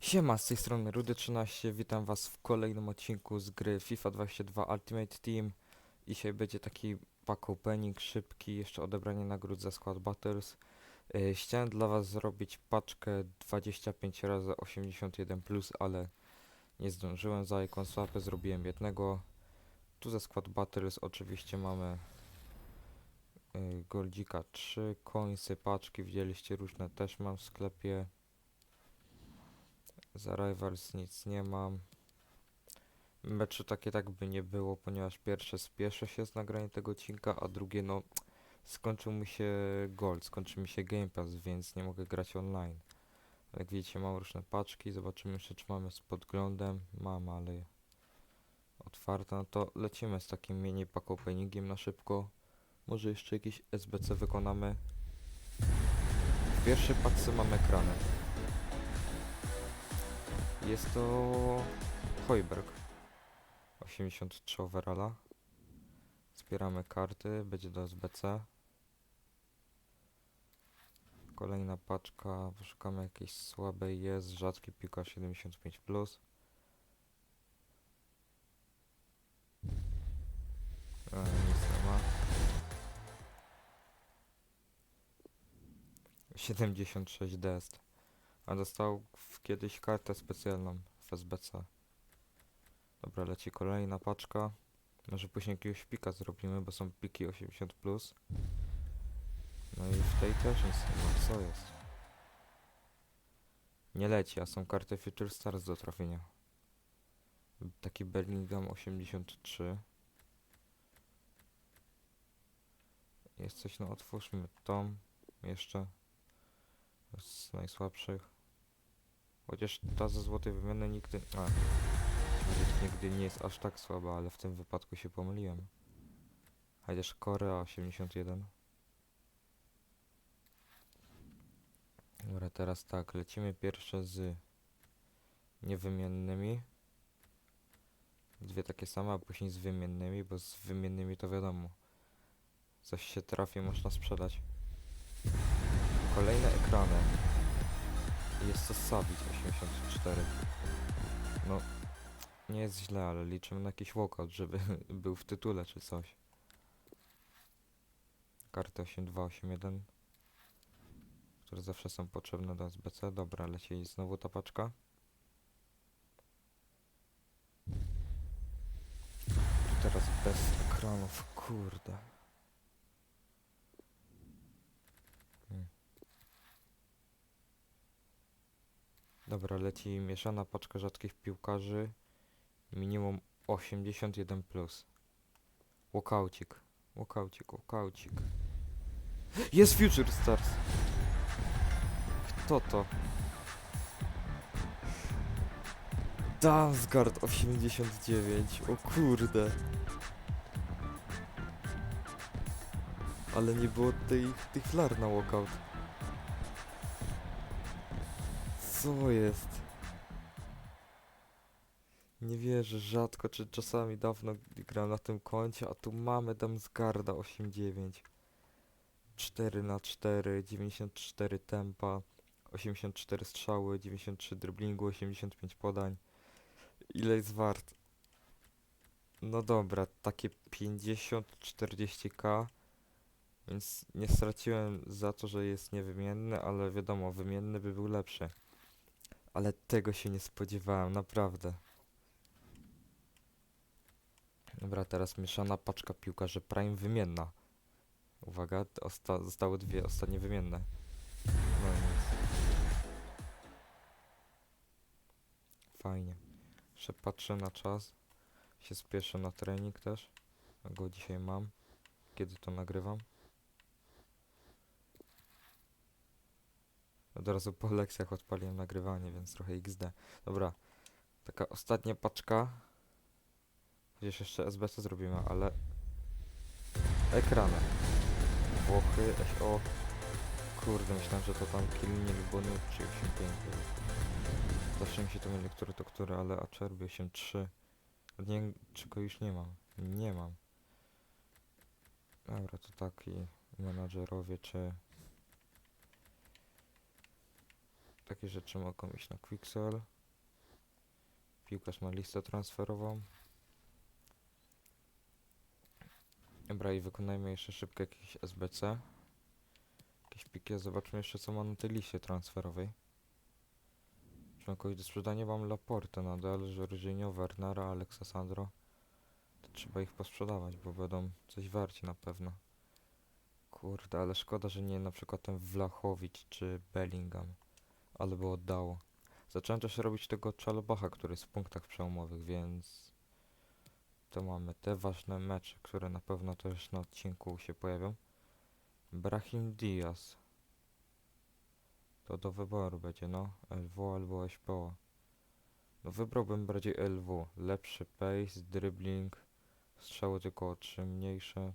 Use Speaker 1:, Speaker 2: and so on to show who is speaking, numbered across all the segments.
Speaker 1: Siema, z tej strony Rudy13, witam was w kolejnym odcinku z gry FIFA 22 Ultimate Team. Dzisiaj będzie taki pack opening szybki, jeszcze odebranie nagród za Squad Battles. Yy, chciałem dla was zrobić paczkę 25 razy 81 plus, ale nie zdążyłem za Icon Swapy, zrobiłem jednego. Tu ze Squad Battles oczywiście mamy yy, Goldzika 3, końsy, paczki, widzieliście różne też mam w sklepie. Za Rivals nic nie mam. Meczu takie tak by nie było, ponieważ pierwsze spieszę się z nagraniem tego odcinka, a drugie no skończył mi się gold, skończył mi się Game Pass, więc nie mogę grać online. Jak widzicie mam różne paczki, zobaczymy jeszcze czy mamy z podglądem. Mam, ale otwarte, no to lecimy z takim mini pack openingiem na szybko. Może jeszcze jakieś SBC wykonamy. W pierwszej paczce mamy ekrany. Jest to Hojberg. 83 overalla. Zbieramy karty, będzie do SBC. Kolejna paczka, poszukamy jakiejś słabej, jest rzadki piłkarz 75+. Plus. E, nic nie ma. 76 dest. A dostał kiedyś kartę specjalną w SBC. Dobra, leci kolejna paczka. Może później jakiegoś pika zrobimy, bo są piki 80+. Plus. No i w tej też nic nie ma. Co jest? Nie leci, a są karty Future Stars do trafienia. Taki Bellingham 83. Jest coś, no otwórzmy tą jeszcze. Z najsłabszych. Chociaż ta ze złotej wymiany nigdy... A, nigdy nie jest aż tak słaba, ale w tym wypadku się pomyliłem. Chociaż Korea 81. Dobra, teraz tak, lecimy pierwsze z niewymiennymi. Dwie takie same, a później z wymiennymi, bo z wymiennymi to wiadomo. Coś się trafi, można sprzedać. Kolejne ekrany. Jest to Savic 84. No, nie jest źle, ale liczymy na jakiś walkout, żeby był w tytule czy coś. Karty 8281, które zawsze są potrzebne do SBC. Dobra, leci znowu ta paczka. Teraz bez ekranów, kurde. Dobra, leci mieszana paczka rzadkich piłkarzy. Minimum 81 plus. Walkaucik. Walkaucik, walkaucik. Jest Future Stars! Kto to? Dansgard 89. O kurde. Ale nie było tej, tych flar na walkout. Co jest? Nie wierzę, rzadko czy czasami dawno gram na tym koncie, a tu mamy Damsgarda 8-9. 4 na 4, 94 tempa, 84 strzały, 93 driblingu, 85 podań. Ile jest wart? No dobra, takie 50-40k, więc nie straciłem za to, że jest niewymienny, ale wiadomo, wymienny by był lepszy. Ale tego się nie spodziewałem, naprawdę. Dobra, teraz mieszana paczka piłkarzy Prime wymienna. Uwaga, osta zostały dwie ostatnie wymienne. No nic. Fajnie. Jeszcze patrzę na czas. Się spieszę na trening też. Go dzisiaj mam. Kiedy to nagrywam. Od razu po lekcjach odpaliłem nagrywanie, więc trochę XD. Dobra. Taka ostatnia paczka. Chociaż jeszcze SBC zrobimy, ale... Ekrany. Włochy, o... Kurde, myślałem, że to tam Kilnie lub Bonucci 85 był. Zawsze mi się to myli, który to który, ale Acerbi 83. Nie wiem, czy go już nie mam. Nie mam. Dobra, to taki menadżerowie, czy... Takie rzeczy mogą iść na Quicksell. Piłkarz ma listę transferową. Dobra, i wykonajmy jeszcze szybko jakieś SBC. Jakieś piki, zobaczmy jeszcze co ma na tej liście transferowej. Czy mam kogoś do sprzedania? Mam Laporte nadal, Jorginho, Wernera, Alexa Sandro. To trzeba ich posprzedawać, bo będą coś warci na pewno. Kurde, ale szkoda, że nie na przykład ten Vlachowicz czy Bellingham. Ale by oddało. Zacząłem też robić tego Czalobacha, który jest w punktach przełomowych, więc to mamy te ważne mecze, które na pewno też na odcinku się pojawią. Brahim Diaz. To do wyboru będzie, no. LW albo SPO. No wybrałbym bardziej LW. Lepszy pace, dribbling, strzały tylko o 3 mniejsze.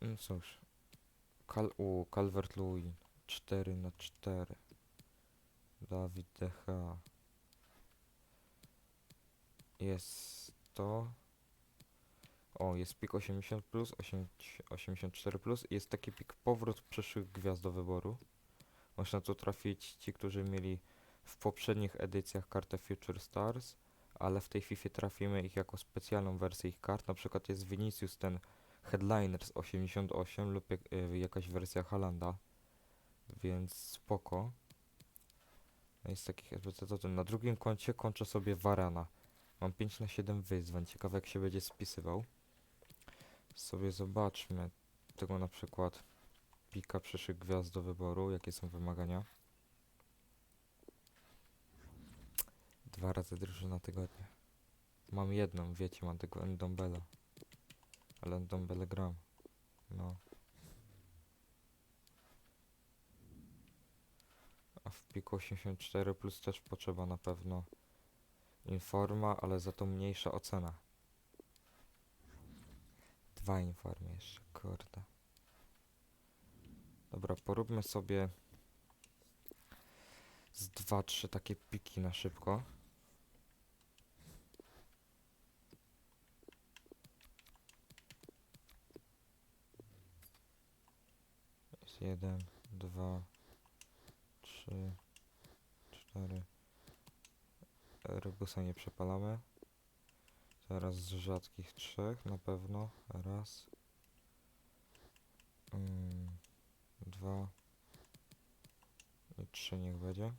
Speaker 1: No cóż. Cal u, Calvert Lewin 4 na 4 Dawid DH. Jest to. O, jest pik 80, plus, 8, 84, plus, jest taki pik powrót przyszłych gwiazd do wyboru. Można tu trafić ci, którzy mieli w poprzednich edycjach kartę Future Stars, ale w tej FIFA trafimy ich jako specjalną wersję ich kart. Na przykład jest Vinicius ten Headliner z 88 lub jak, y, jakaś wersja Halanda, więc spoko. No jest takich SBC to ten. Na drugim koncie kończę sobie Varana. Mam 5 na 7 wyzwań. Ciekawe jak się będzie spisywał. Sobie zobaczmy tego na przykład pika przyszłych gwiazd do wyboru. Jakie są wymagania? Dwa razy drużyna tygodnia. Mam jedną, wiecie, mam tego Endombela. Ale Endombele gram. No. Piku 84 plus też potrzeba na pewno informa, ale za to mniejsza ocena. Dwa informy jeszcze, kurde. Dobra, poróbmy sobie z dwa, trzy takie piki na szybko. Jest jeden, dwa, trzy, cztery. Rebusa nie przepalamy. Teraz z rzadkich trzech na pewno. Raz. Mm, dwa. I trzy niech będzie.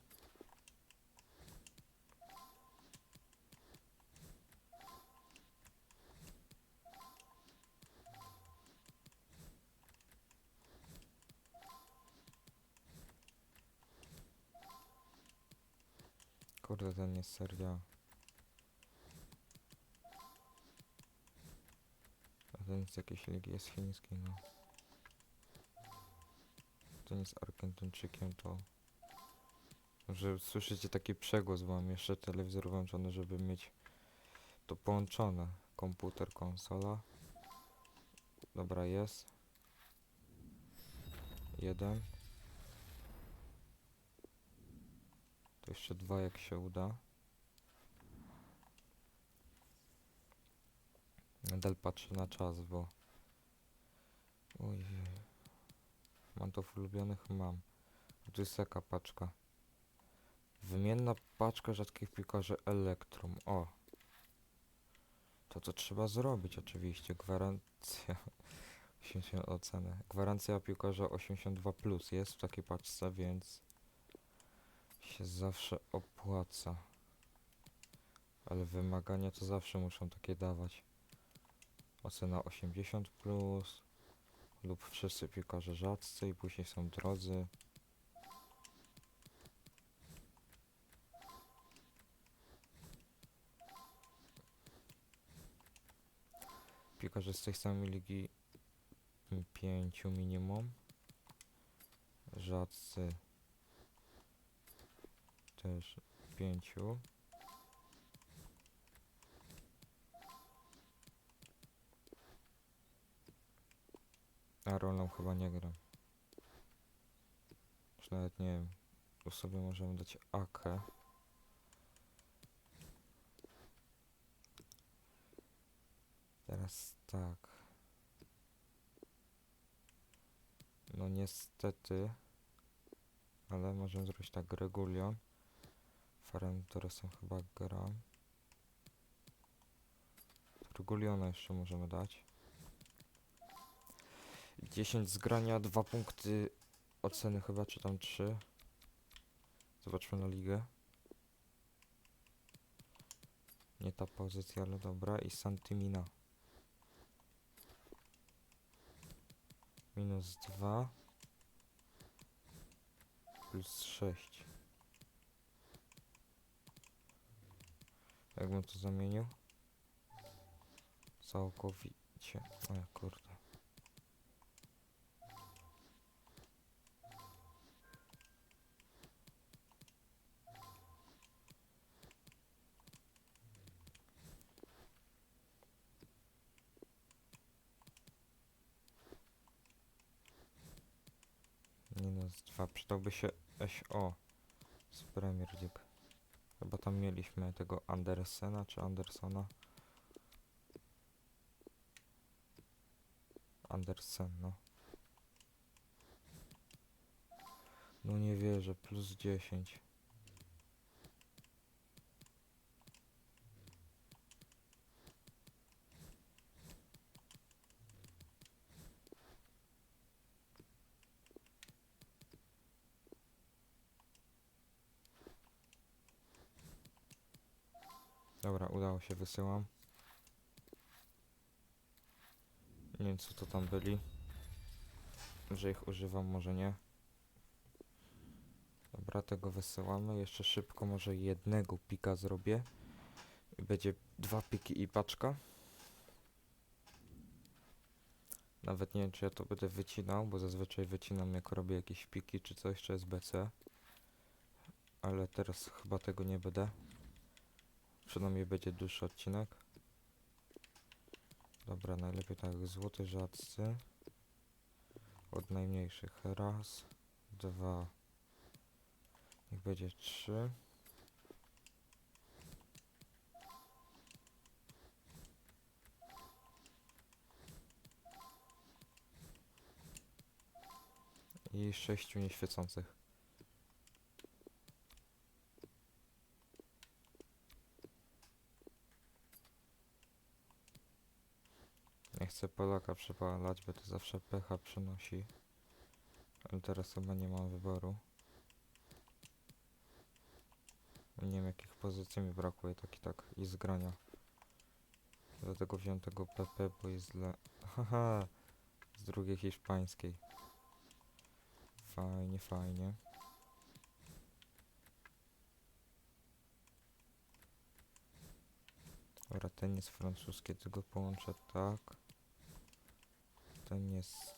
Speaker 1: Kurde, ten jest seria. A ten z jakiejś ligi jest chiński, no. Ten jest Argentyńczykiem, to... Że słyszycie taki przegłos, bo mam jeszcze telewizor włączony, żeby mieć to połączone. Komputer, konsola. Dobra, jest. Jeden. Jeszcze dwa jak się uda. Nadal patrzę na czas, bo... Ojej. Mam to w ulubionych? Mam. Tu jest jaka paczka? Wymienna paczka rzadkich piłkarzy Elektrum. O! To co trzeba zrobić oczywiście. Gwarancja... 80 ocenę. Gwarancja piłkarza 82 plus jest w takiej paczce, więc się zawsze opłaca. Ale wymagania to zawsze muszą takie dawać. Ocena 80 plus lub wszyscy piłkarze rzadcy i później są drodzy. Piłkarze z tej samej ligi 5 minimum. Rzadcy też pięciu. A rolą chyba nie gram. Już nawet nie wiem. Tu sobie możemy dać Akę. Teraz tak. No niestety Ale możemy zrobić tak, Regulion. Farem Torresem chyba gram. Reguliona jeszcze możemy dać. 10 zgrania, 2 punkty oceny chyba, czy tam 3. Zobaczmy na ligę. Nie ta pozycja, ale dobra. I Santimina. Minus 2. Plus 6. Jakbym to zamienił? Całkowicie. O ja kurde. Minus 2. Przydałby się SO League. Chyba tam mieliśmy tego Andersena czy Andersona. Andersen, no. No nie wierzę, plus 10. Dobra, udało się, wysyłam. Nie wiem co to tam byli. Że ich używam, może nie. Dobra, tego wysyłamy. Jeszcze szybko może jednego pika zrobię. Będzie dwa piki i paczka. Nawet nie wiem czy ja to będę wycinał, bo zazwyczaj wycinam jak robię jakieś piki czy coś, czy SBC. Ale teraz chyba tego nie będę. Przynajmniej będzie dłuższy odcinek. Dobra, najlepiej tak, złoty rzadcy. Od najmniejszych. Raz, dwa. Niech będzie trzy. I sześciu nieświecących. Chcę Polaka przepalać, bo to zawsze pecha przynosi. Ale teraz chyba nie mam wyboru. Nie wiem jakich pozycji mi brakuje, tak i tak, i zgrania. Dlatego wziąłem tego PP, bo jest dla... Haha! Z drugiej hiszpańskiej. Fajnie, fajnie. Dobra, ten jest francuski, tylko połączę tak. Ten jest...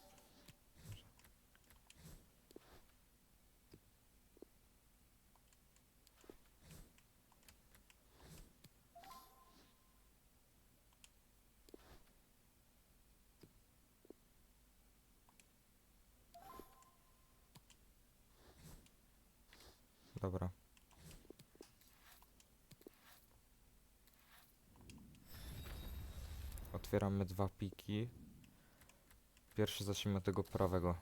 Speaker 1: Dobra. Otwieramy dwa piki. Pierwszy zacznijmy od tego prawego.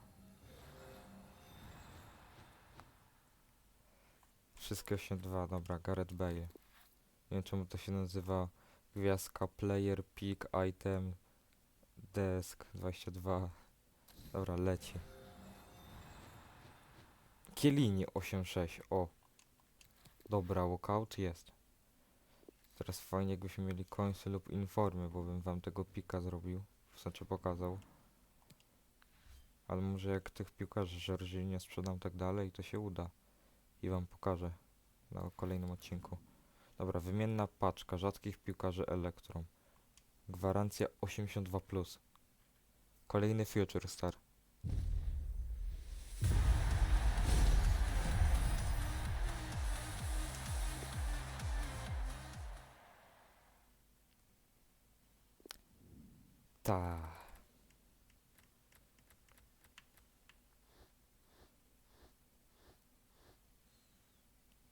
Speaker 1: Wszystkie 8-2, dobra, Gareth Bale. Nie wiem czemu to się nazywa gwiazdka player, pick, item, desk 22. Dobra, leci. Kielini 8-6, o. Dobra, walkout jest. Teraz fajnie jakbyśmy mieli końce lub informy, bo bym wam tego pika zrobił. Znaczy pokazał. Ale może jak tych piłkarzy Żorży sprzedam tak dalej, to się uda. I wam pokażę na kolejnym odcinku. Dobra, wymienna paczka rzadkich piłkarzy Elektron. Gwarancja 82+. Plus. Kolejny Future Star. Ta.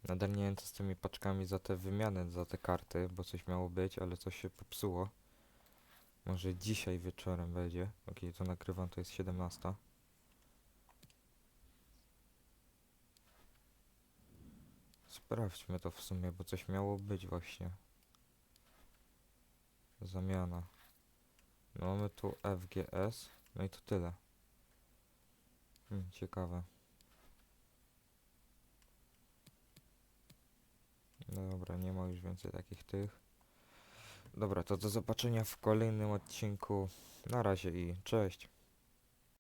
Speaker 1: Nadal nie wiem co z tymi paczkami za te wymiany, za te karty, bo coś miało być, ale coś się popsuło. Może dzisiaj wieczorem będzie. Ok, to nagrywam, to jest 17. Sprawdźmy to w sumie, bo coś miało być właśnie. Zamiana. No mamy tu FGS, no i to tyle. Hmm, ciekawe. Dobra, nie ma już więcej takich tych. Dobra, to do zobaczenia w kolejnym odcinku. Na razie i cześć.